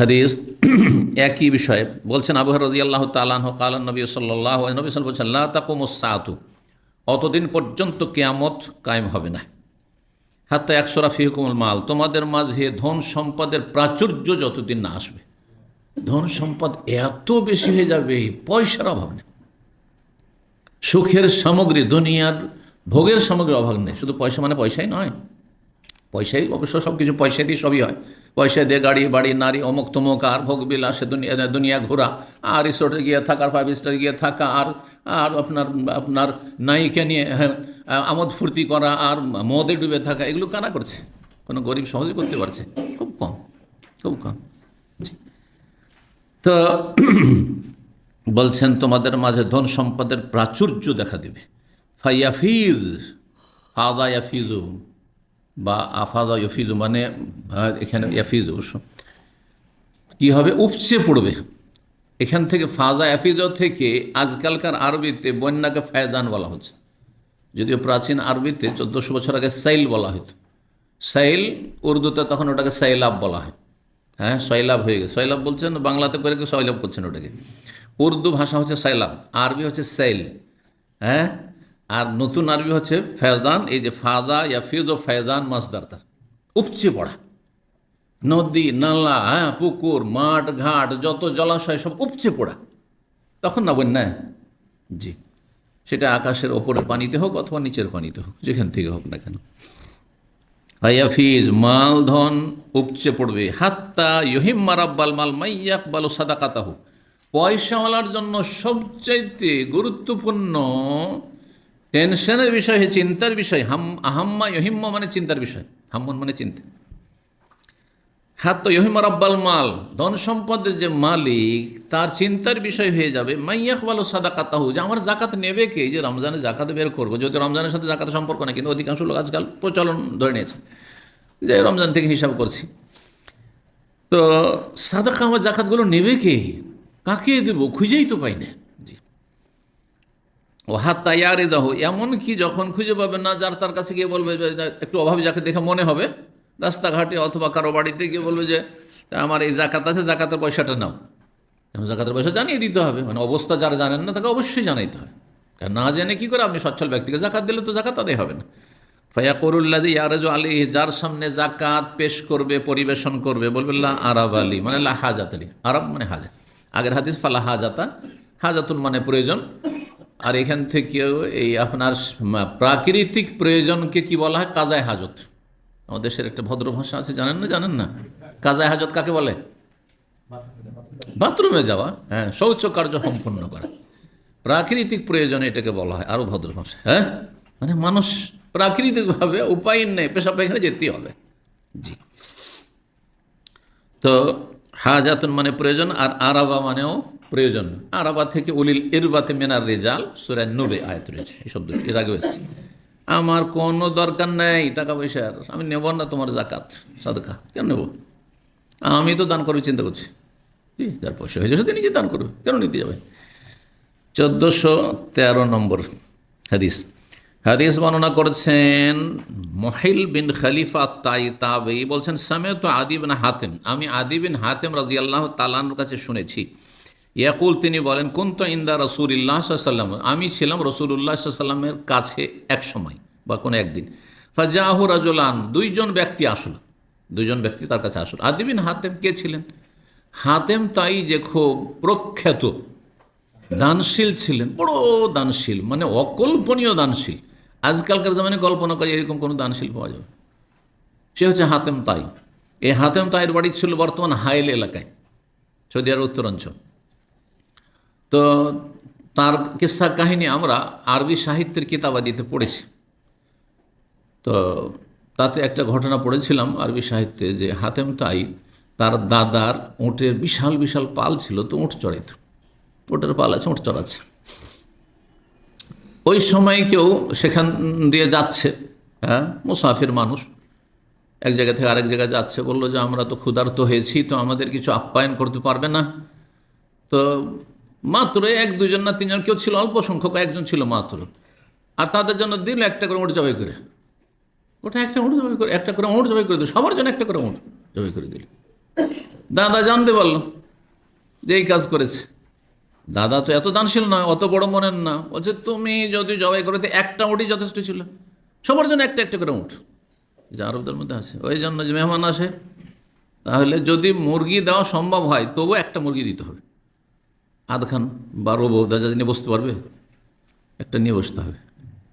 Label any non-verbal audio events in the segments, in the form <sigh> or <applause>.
হাদিস একই বিষয়ে বলছেন আবু রাজি আল্লাহ তালাহ কালান নবী সাল্লাহ নবী সাল বলছেন আল্লাহ তাকুমসাতু অতদিন পর্যন্ত কেয়ামত কায়েম হবে না। হাত্তা একশোরা ফিহকুমুল মাল, তোমাদের মাঝে ধন সম্পদের প্রাচুর্য যতদিন না আসবে, ধন সম্পদ এত বেশি হয়ে যাবে, পয়সার অভাব নেই। সুখের সামগ্রী, দুনিয়ার ভোগের সামগ্রীর অভাব নেই। শুধু পয়সা মানে পয়সাই নয়, পয়সাই অবশ্য সব কিছু পয়সা দিয়ে সবই হয়। পয়সা দিয়ে গাড়ি বাড়ি নারী অমুক তমুক আর ভোগ বিলাসে দুনিয়া দুনিয়া ঘোরা। আর রিসোর্টে গিয়ে থাকা আর ফাইভ স্টারে গিয়ে থাকা আর আর আপনার আপনার নায়িকা নিয়ে হ্যাঁ, আমোদ ফুর্তি করা আর মদে ডুবে থাকা এগুলো কারা করছে? কোনো গরিব সহজে করতে পারছে। খুব কম খুব কম। তো <clears throat> বলছেন তোমাদের মাঝে ধন সম্পদের প্রাচুর্য দেখা দেবে। ফাইয়াফিজ ফাদা ইয়াফিজু বা আফাদা ইয়ফিজু মানে এখানে ইয়াফিজ অবশ্য কী হবে? উপচে পড়বে। এখান থেকে ফাজা ইয়াফিজ থেকে আজকালকার আরবিতে বন্যাকে ফায়দান বলা হচ্ছে। যদিও প্রাচীন আরবিতে চোদ্দোশো বছর আগে সাইল বলা হতো সাইল উর্দুতে তখন ওটাকে সাইলাব বলা হয়। হ্যাঁ সৈলাভ হয়ে গেছে। সৈলাভ বলছেন, বাংলাতে করে কেউ সৈলাভ করছেন ওটাকে। উর্দু ভাষা হচ্ছে সাইলাব, আরবি হচ্ছে সাইল। হ্যাঁ আর নতুন আরবি হচ্ছে ফেজান, এই যে ফাজা ইয়া ফিজ ও ফেজান মাসদার তার। উপচে পড়া। নদী, নালা হ্যাঁ পুকুর, মাঠ, ঘাট, যত জলাশয়, সব উপচে পড়া। তখন না বন্যায় জি। সেটা আকাশের ওপরের পানিতে হোক অথবা নিচের পানিতে হোক, যেখান থেকে হোক না কেন। হায়াফিজ মাল, ধন উপচে পড়বে। হাত্তা ইহিম মারাব্বাল মাল মাইয়াক বালো সাদাকাতাহু। পয়সাওয়ালার জন্য সবচাইতে গুরুত্বপূর্ণ টেনশনের বিষয় চিন্তার বিষয়। হাম, আহাম্মা ইহিম্মা মানে চিন্তার বিষয়। হাম্মন মানে চিন্তা। হ্যাঁ তো ইহিমা রব্বাল মাল। ধন সম্পদের যে মালিক, তার চিন্তার বিষয় হয়ে যাবে। মাইয়াক বালো সাদাকাতাহু। যে আমার জাকাত নেবে কে? যে রমজানে জাকাত বের করব। যদি রমজানের সাথে জাকাতের সম্পর্ক না কিন্তু অধিকাংশ লোক আজকাল প্রচলন ধরে নিয়েছে। যে রমজান থেকে হিসাব করছি। তো সাদাকা আমার জাকাতগুলো নেবে কে? কাকে দেবো? খুঁজেই তো পাই না। জি ও হাত তাইয়ারে যাহ এমন কি যখন খুঁজে পাবে না যার তার কাছে গিয়ে বলবে যে, একটু অভাবে যাকে দেখে মনে হবে রাস্তাঘাটে অথবা কারও বাড়িতে গিয়ে বলবে যে আমার এই জাকাত আছে জাকাতের পয়সাটা নাও। এখন জাকাতের পয়সা জানিয়ে দিতে হবে মানে অবস্থা যারা জানেন না তাকে অবশ্যই জানাইতে হয়। কারণ না জেনে কী করে আপনি সচ্ছল ব্যক্তিকে জাকাত দিলে তো জাকাত আদায় হবে না। ফায়াকুরুল্লাহ ইয়ারাজু আলী যার সামনে জাকাত পেশ করবে পরিবেশন করবে বলবে লা আরব আলী মানে লা হাজাত আলী। আরব মানে হাজা। আগের হাদিস ফালা হাজাতা হাজাতুন মানে প্রয়োজন। আর এখান থেকেও এই আপনার প্রাকৃতিক প্রয়োজনকে কি বলা হয়? কাজায় হাজত। আমাদের দেশের একটা ভদ্র ভাষা আছে, জানেন না? জানেন না? কাজায় হাজত কাকে বলে? বাথরুমে যাওয়া। হ্যাঁ শৌচ কার্য সম্পন্ন করা। প্রাকৃতিক প্রয়োজনে এটাকে বলা হয়। আরও ভদ্র ভাষা। হ্যাঁ? মানে মানুষ প্রাকৃতিকভাবে উপায় নেই পেশা পায়খানে যেতেই হবে। জি। তো হাজাতুন মানে প্রয়োজন, আর আরাবা মানেও প্রয়োজন। আরাবা থেকে উলিল ইরবাতে মেনার রেজাল সুরায় নূরে আয়াত রয়েছে। এই শব্দ এর আগে এসেছি। আমার কোনো দরকার নেই টাকা পয়সার, আমি নেব না তোমার জাকাত সাদকা। কেন নেব? আমি তো দান করবে চিন্তা করছি। যার পয়সা হয়েছে সে নিজে দান করবে, কেন নিতে যাবে? চোদ্দোশো তেরো নম্বর হাদিস। হাদিস বর্ণনা করেছেন মহিল বিন খালিফা তাই তাবেই বলছেন সামে তো আদি বিন হাতেম। আমি আদি বিন হাতেম রাজি আল্লাহ তালানোর কাছে শুনেছি। ইয়াকুল, তিনি বলেন কোন তো ইন্দা রসুল্লাহ সাল্লাম আমি ছিলাম রসুল্লাহ সাল্লামের কাছে এক সময় বা কোনো একদিন। ফাজাহু রাজুলান, দুইজন ব্যক্তি আসলো। দুইজন ব্যক্তি তার কাছে আসলো। আদি বিন হাতেম কে ছিলেন? হাতেম তাই যে খুব প্রখ্যাত, দানশীল ছিলেন, বড় দানশীল মানে অকল্পনীয় দানশীল। আজকালকার জামানে কল্পনা করে এরকম কোনো দানশীল পাওয়া যাবে সে হচ্ছে হাতেম তাই। এই হাতেম তাইয়ের বাড়ি ছিল বর্তমান হাইল এলাকায়, সৌদি আরব উত্তরাঞ্চল। তো তার কিস্সা কাহিনী আমরা আরবি সাহিত্যের কিতাবাদিতে পড়েছি। তো তাতে একটা ঘটনা পড়েছিলাম আরবি সাহিত্যে যে হাতেম তাই তার দাদার উঁটের বিশাল বিশাল পাল ছিল তো উঁট চড়াইত। উটের পাল আছে, উঁট চড়াচ্ছে। ওই সময় কেউ সেখান দিয়ে যাচ্ছে হ্যাঁ মুসাফির মানুষ। এক জায়গা থেকে আরেক জায়গায় যাচ্ছে, বলল যে আমরা তো ক্ষুধার্ত হয়েছি, তো আমাদের কিছু আপ্যায়ন করতে পারবে না। তো মাত্র এক দুজন না তিনজন, কেউ ছিল, অল্প সংখ্যক একজন ছিল মাত্র। আর তাদের জন্য দিল একটা করে উঁট জবাই করে। ওটা একটা উঁট জবাই করে, একটা করে উঁট জবাই করে দিল। সবার জন্য একটা করে উঁট জবাই করে দিল। দাদা জানতে পারল যে এই কাজ করেছে। দাদা তো এত দানশীল নয়, অত বড় মনের না। বলছে, তুমি যদি জবাই করতে একটা উঠি যথেষ্ট ছিল। সবার জন্য একটা একটা করে উঠ যে আরবদের মধ্যে আছে। ওই জন্য যে মেহমান আসে, তাহলে যদি মুরগি দেওয়া সম্ভব হয় তবু একটা মুরগি দিতে হবে। আধখান বা রোবো দাজা নিয়ে বসতে পারবে? একটা নিয়ে বসতে হবে।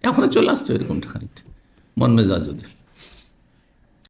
এখন চলে আসছে এরকমটা খানিকটা। মন মেজাজ ওদের।